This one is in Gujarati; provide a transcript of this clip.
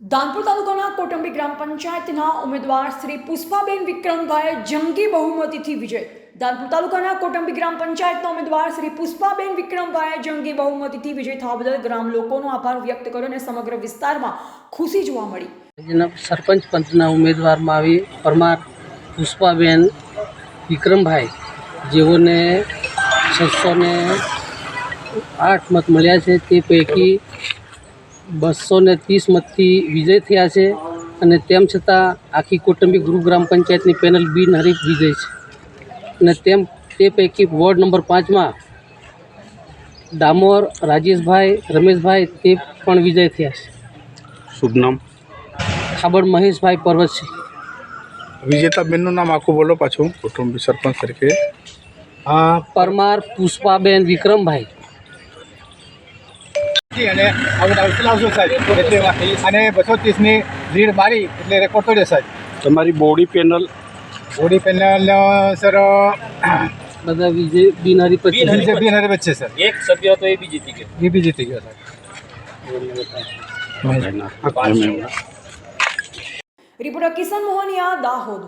ધાનપુર તાલુકાના કોટંબી ગ્રામ પંચાયતના ઉમેદવાર શ્રી પુષ્પાબેન વિક્રમભાઈ જંગી બહુમતીથી વિજય. દાનપુર તાલુકાના કોટંબી ગ્રામ પંચાયતના ઉમેદવાર શ્રી પુષ્પાબેન વિક્રમભાઈ જંગી બહુમતીથી વિજય થવા બદલ ગ્રામ લોકોનો આભાર વ્યક્ત કર્યો અને સમગ્ર વિસ્તારમાં ખુશી જોવા મળી. સરપંચ પંચના ઉમેદવારમાં આવી પરમાર પુષ્પાબેન વિક્રમભાઈ, જેઓને છસો ને આઠ મત મળ્યા છે, તે પૈકી બસો ને ત્રીસ મતથી વિજય થયા છે અને તેમ છતાં આખી કૌટુંબિક ગૃહ ગ્રામ પંચાયતની પેનલ બિનહરીફ વિજય છે. અને તેમ તે પૈકી વોર્ડ નંબર પાંચમાં ડામોર રાજેશભાઈ રમેશભાઈ તે પણ વિજય થયા છે. શુભ નામ? ખાબડ મહેશભાઈ પર્વતસિંહ વિજેતા બેનનું નામ આખું બોલો પાછું કુટુંબી સરપંચ તરીકે. પરમાર પુષ્પાબેન વિક્રમભાઈ. અને હવે આવશે આવશો સાહેબ. એટલે અને બસો ત્રીસની લીડ મારી એટલે રેકોર્ડ તોડ્યો સાહેબ. તમારી body panel body panel sir બધા વિજય બિનહરી પછી બીજે બી વચ્ચે સર એક સભ્ય હતો એ બી જીતી ગયો. એ બી જીતી ગયો સાહેબ. રિપોર્ટર કિશન મોહનિયા દાહોદ.